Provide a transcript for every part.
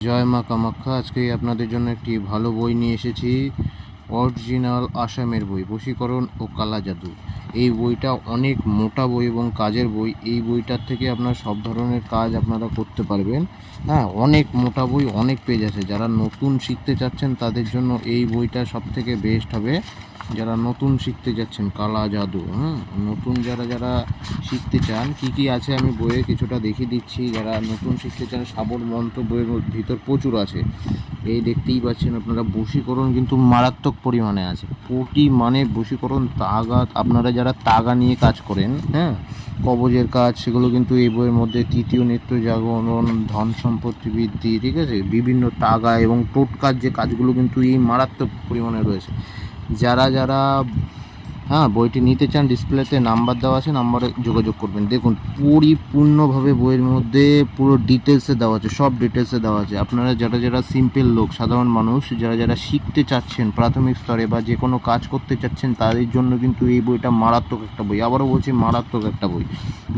জয় মা কামাখ্যা, আজকে আপনাদের জন্য একটি ভালো বই নিয়ে এসেছি। অরিজিনাল আসামের বই, বশীকরণ ও কালা জাদু। এই বইটা অনেক মোটা বই এবং কাজের বই। এই বইটার থেকে আপনার সব ধরনের কাজ আপনারা করতে পারবেন। হ্যাঁ অনেক মোটা বই, অনেক পেজ আছে। যারা নতুন শিখতে চাচ্ছেন, তাদের জন্য এই বইটা সব থেকে বেস্ট হবে। যারা নতুন শিখতে যাচ্ছেন, কালা জাদু, হুম, নতুন যারা যারা শিখতে চান, কি কি আছে আমি বইয়ে কিছুটা দেখিয়ে দিচ্ছি। যারা নতুন শিখতে চান, সাবর মন্ত্র বইয়ের ভিতর প্রচুর আছে। এই দেখতেই পাচ্ছেন আপনারা, বশীকরণ কিন্তু মারাত্মক পরিমাণে আছে। কোটি মানে বশীকরণ তাগা আপনারা যারা তাগা নিয়ে কাজ করেন হ্যাঁ? কবজের কাজ, সেগুলো কিন্তু এই বইয়ের মধ্যে তৃতীয় নেত্র জাগরণ, ধন সম্পত্তি বৃদ্ধি, ঠিক আছে? বিভিন্ন তাগা এবং টোটকার যে কাজগুলো কিন্তু এই মারাত্মক পরিমাণে রয়েছে। যারা যারা হ্যাঁ বইটি নিতে চান ডিসপ্লেতে নাম্বার দেওয়া আছে নাম্বারে যোগাযোগ করবেন। দেখুন, পরিপূর্ণভাবে বইয়ের মধ্যে পুরো ডিটেলসে দেওয়া আছে, সব ডিটেলসে দেওয়া আছে। আপনারা যারা যারা সিম্পল লোক, সাধারণ মানুষ, যারা যারা শিখতে চাচ্ছেন, প্রাথমিক স্তরে বা যে কোনো কাজ করতে চাচ্ছেন, তাদের জন্য কিন্তু এই বইটা মারাত্মক একটা বই। আবারও বলছি, মারাত্মক একটা বই।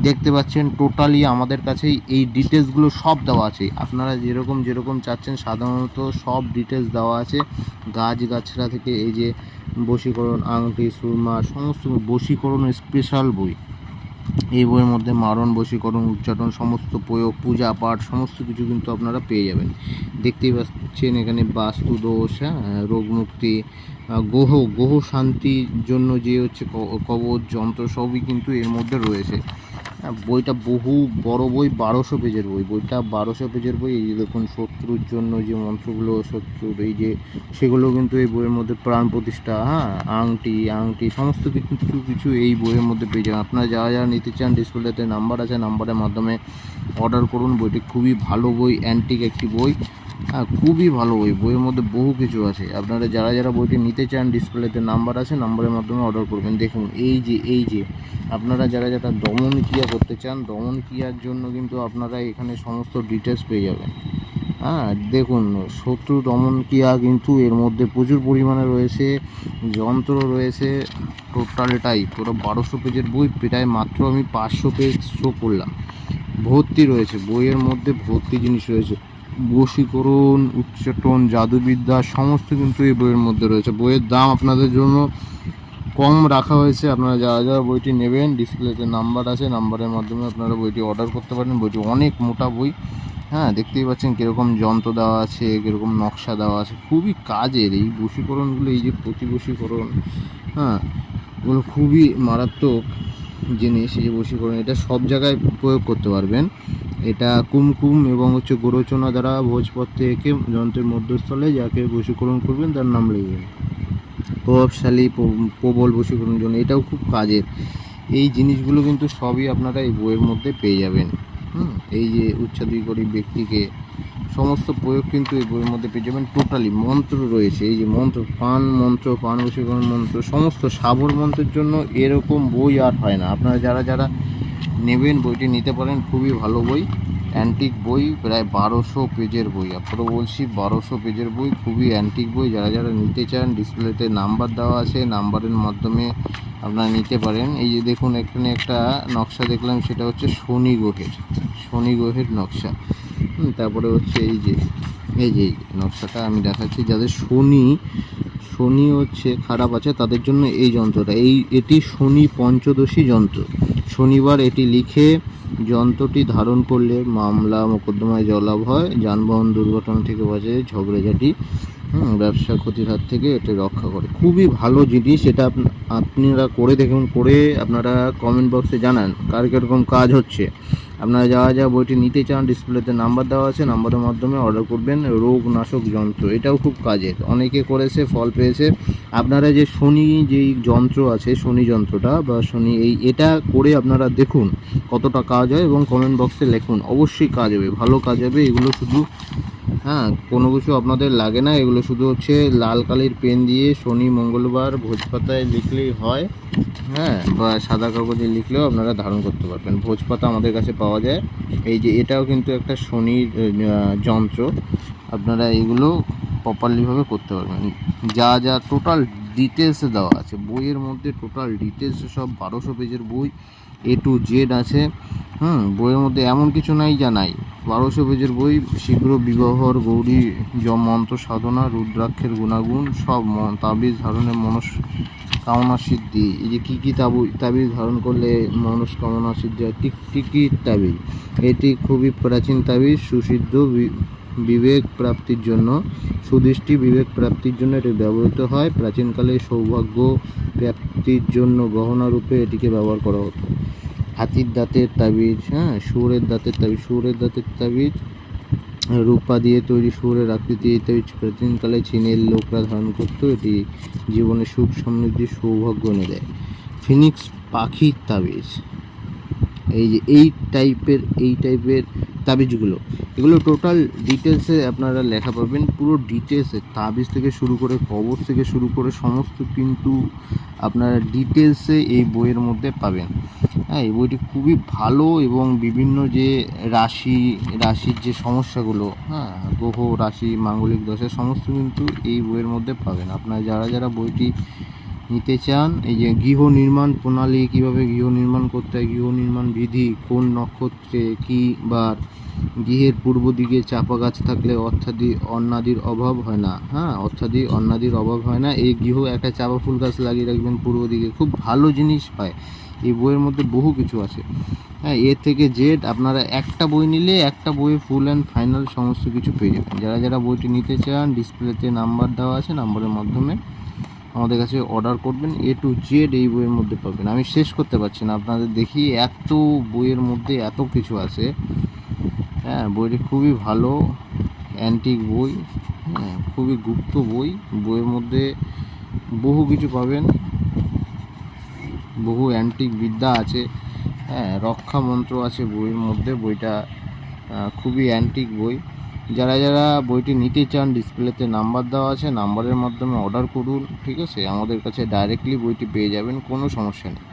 দেখতে পাচ্ছেন টোটালি আমাদের কাছে এই ডিটেলসগুলো সব দেওয়া আছে। আপনারা যেরকম যেরকম চাচ্ছেন, সাধারণত সব ডিটেলস দেওয়া আছে। গাছ গাছড়া থেকে এই যে বশীকরণ, আংটি, সুরমা সমস্ত বশীকরণ স্পেশাল বই। এই বইয়ের মধ্যে মারণ বশীকরণ উচ্চারণ সমস্ত প্রয়োগ পূজা পাঠ সমস্ত কিছু কিন্তু আপনারা পেয়ে যাবেন। দেখতেই পাচ্ছেন এখানে বাস্তু দোষ হ্যাঁ রোগ মুক্তি আহ, গ্রহ গ্রহ শান্তির জন্য যে হচ্ছে কবচ যন্ত্র সবই কিন্তু এর মধ্যে রয়েছে। বইটা বহু বড় বই, বারোশো পেজের বই। বইটা বারোশো পেজের বই, এই যে দেখুন শত্রুর জন্য যে মন্ত্রগুলো, শত্রুর এই যে সেগুলো কিন্তু এই বইয়ের মধ্যে প্রাণ প্রতিষ্ঠা হ্যাঁ আংটি আংটি, সমস্ত কিছু কিছু কিছু এই বইয়ের মধ্যে পেয়ে যাবেন। আপনারা যারা যারা নিতে চান ডিসপ্লেতে নাম্বার আছে নাম্বারের মাধ্যমে অর্ডার করুন। বইটি খুবই ভালো বই অ্যান্টিক একটি বই। হ্যাঁ খুবই ভালো বই। বইয়ের মধ্যে বহু কিছু আছে। আপনারা যারা যারা বইটি নিতে চান, ডিসপ্লেতে নাম্বার আছে, নাম্বারের মাধ্যমে অর্ডার করবেন। দেখুন, এই যে এই যে, আপনারা যারা যারা দমন ক্রিয়া করতে চান, দমন ক্রিয়ার জন্য কিন্তু আপনারা এখানে সমস্ত ডিটেলস পেয়ে যাবেন। হ্যাঁ দেখুন, শত্রু দমন ক্রিয়া কিন্তু এর মধ্যে প্রচুর পরিমাণে রয়েছে, যন্ত্র রয়েছে টোটালটাই পুরো বারোশো পেজের বই, প্রায় মাত্র আমি পাঁচশো পেজ শো করলাম। ভর্তি রয়েছে, বইয়ের মধ্যে ভর্তি জিনিস রয়েছে। বশীকরণ উচ্চাটন জাদুবিদ্যা, সমস্ত কিন্তু এই বইয়ের মধ্যে রয়েছে। বইয়ের দাম আপনাদের জন্য কম রাখা হয়েছে। আপনারা যারা যারা বইটি নেবেন, ডিসপ্লেতে নাম্বার আছে, নাম্বারের মাধ্যমে আপনারা বইটি অর্ডার করতে পারেন। বইটি অনেক মোটা বই। হ্যাঁ দেখতেই পাচ্ছেন কীরকম যন্ত্র দেওয়া আছে, কীরকম নকশা দেওয়া আছে। খুবই কাজের এই বশীকরণগুলো, এই যে প্রতিবশীকরণ হ্যাঁ এগুলো খুবই মারাত্মক জিনিস, এই যে বশীকরণ, এটা সব জায়গায় প্রয়োগ করতে পারবেন। এটা কুমকুম এবং হচ্ছে গোরচনা দ্বারা ভোজপত্রে এঁকে যন্ত্রের মধ্যস্থলে যাকে বশীকরণ করবেন তার নাম লিখবেন প্রভাবশালী প্র- প্রবল বশীকরণের জন্য। এটাও খুব কাজের। এই জিনিসগুলো কিন্তু সবই আপনারা এই বইয়ের মধ্যে পেয়ে যাবেন। হুম, এই যে উচ্চাদিকরী ব্যক্তিকে সমস্ত প্রয়োগ কিন্তু এই বইয়ের মধ্যে পেয়ে যাবেন। টোটালি মন্ত্র রয়েছে। এই যে মন্ত্র, পান মন্ত্র, পান বশীকরণ মন্ত্র, সমস্ত সাবর মন্ত্রের জন্য এরকম বই আর হয় না। আপনারা যারা যারা নেবেন, বইটি নিতে পারেন। খুবই ভালো বই অ্যান্টিক বই, প্রায় বারোশো পেজের বই। আপনারা বলছি, বারোশো পেজের বই, খুবই অ্যান্টিক বই। যারা যারা নিতে চান ডিসপ্লেতে নাম্বার দেওয়া আছে নাম্বারের মাধ্যমে আপনারা নিতে পারেন। এই যে দেখুন, এখানে একটা নকশা দেখলাম, সেটা হচ্ছে শনি গ্রহের শনি গ্রহের নকশা। তারপরে হচ্ছে এই যে এই যে নকশাটা আমি দেখাচ্ছি। যাদের শনি শনি হচ্ছে খারাপ আছে, তাদের জন্য এই যন্ত্রটা। এই, এটি শনি পঞ্চদশী যন্ত্র। শনিবার এটি লিখে যন্ত্রটি ধারণ করলে মামলা, মোকদ্দমায় জলাভ হয়। যানবাহন দুর্ঘটনা থেকে বাঁচে ঝগড়াঝাটি ব্যবসা ক্ষতির হাত থেকে এটি রক্ষা করে। খুবই ভালো জিনিস, এটা আপ- আপনারা করে দেখুন, করে আপনারা কমেন্ট বক্সে জানান কার কীরকম কাজ হচ্ছে। আপনারা যাওয়া যা বইটি নিতে চান, ডিসপ্লেতে নাম্বার দেওয়া আছে, নাম্বারের মাধ্যমে অর্ডার করবেন রোগ নাশক যন্ত্র। এটাও খুব কাজের। অনেকে করেছে, ফল পেয়েছে। আপনারা যে শনি যেই যন্ত্র আছে, শনি যন্ত্রটা বা শনি এই, এটা করে আপনারা দেখুন কতটা কাজ হয় এবং কমেন্ট বক্সে লেখুন। অবশ্যই কাজ হবে, ভালো কাজ হবে। এগুলো শুধু হ্যাঁ কোনো কিছু আপনাদের লাগে না। এগুলো শুধু হচ্ছে লাল কালির পেন দিয়ে শনি, মঙ্গলবার ভোজপাতায় লিখলেই হয়। হ্যাঁ বা সাদা কাগজে লিখলেও আপনারা ধারণ করতে পারবেন। ভোজপাতা আমাদের কাছে পাওয়া যায়। এই যে এটাও কিন্তু একটা শনির যন্ত্র। আপনারা এগুলো প্রপারলিভাবে করতে পারবেন। যা যা টোটাল ডিটেলসে দেওয়া আছে। বইয়ের মধ্যে টোটাল ডিটেলসে সব বারোশো পেজের বই এ টু জেড আছে। হুম, বইয়ের মধ্যে এমন কিছু নাই যা নাই বারোশো পেজের বই, শীঘ্র বিবাহর গৌরী মন্ত্র সাধনা, রুদ্রাক্ষের গুণাগুণ, সব তাবিজ ধারণের মনস কামনা সিদ্ধি। এই যে কী কী তাবু তাবিজ ধারণ করলে মনস্কামনা সিদ্ধি হয় টিক টিকির তাবিজ? এটি খুবই প্রাচীন তাবিজ, সুসিদ্ধ বিবেক প্রাপ্তির জন্য। সুদৃষ্টি বিবেক প্রাপ্তির জন্য এটি ব্যবহৃত হয়। প্রাচীনকালে সৌভাগ্য প্রাপ্তির জন্য গহনা রূপে এটিকে ব্যবহার করা হতো। হাতির দাঁতের তাবিজ হ্যাঁ শুয়োরের দাঁতের তাবিজ, শুয়োরের দাঁতের তাবিজ, রূপা দিয়ে তৈরি শুয়োরের আকৃতি এই তাবিজ প্রাচীনকালে চীনের লোকরা ধারণ করতো। এটি জীবনে সুখ, সমৃদ্ধি, সৌভাগ্য এনে দেয়। ফিনিক্স পাখির তাবিজ। এই যে এই টাইপের এই টাইপের তাবিজগুলো। এগুলো টোটাল ডিটেলসে আপনারা লেখা পাবেন। পুরো ডিটেলসে তাবিজ থেকে শুরু করে কবর থেকে শুরু করে সমস্ত কিন্তু আপনারা ডিটেলসে এই বইয়ের মধ্যে পাবেন। হ্যাঁ এই বইটি খুবই ভালো এবং বিভিন্ন যে রাশি, রাশির যে সমস্যাগুলো হ্যাঁ গ্রহ, রাশি, মাঙ্গলিক দশা, সমস্ত কিন্তু এই বইয়ের মধ্যে পাবেন। আপনারা যারা যারা বইটি নিতে চান? এই যে গৃহ নির্মাণ প্রণালী, কীভাবে গৃহ নির্মাণ করতে হয়, গৃহ নির্মাণ বিধি, কোন নক্ষত্রে কি বার? গৃহের পূর্ব দিকে চাপা গাছ থাকলে অর্থাদি অন্নাদির অভাব হয় না। হ্যাঁ অর্থাদি অন্নাদির অভাব হয় না। এই গৃহ একটা চাপা ফুল গাছ লাগিয়ে রাখবেন, পূর্ব দিকে। খুব ভালো জিনিস হয়। এই বইয়ের মধ্যে বহু কিছু আছে। হ্যাঁ এ থেকে জেড আপনারা একটা বই নিলে একটা বইয়ে ফুল অ্যান্ড ফাইনাল সমস্ত কিছু পেয়ে যাবেন। যারা যারা বইটি নিতে চান, ডিসপ্লেতে নাম্বার দেওয়া আছে, নাম্বারের মাধ্যমে আমাদের কাছে অর্ডার করবেন এ টু জেড এই বইয়ের মধ্যে পাবেন। আমি শেষ করতে পারছি না, আপনাদের দেখি এত বইয়ের মধ্যে এত কিছু আছে। হ্যাঁ বইটি খুবই ভালো অ্যান্টিক বই হ্যাঁ খুবই গুপ্ত বই। বইয়ের মধ্যে বহু কিছু পাবেন, বহু অ্যান্টিক বিদ্যা আছে হ্যাঁ রক্ষা মন্ত্র আছে বইয়ের মধ্যে। বইটা খুবই অ্যান্টিক বই। যারা যারা বইটি নিতে চান ডিসপ্লেতে নাম্বার দেওয়া আছে নাম্বারের মাধ্যমে অর্ডার করুন, ঠিক আছে? আমাদের কাছে ডাইরেক্টলি বইটি পেয়ে যাবেন, কোনো সমস্যা নেই।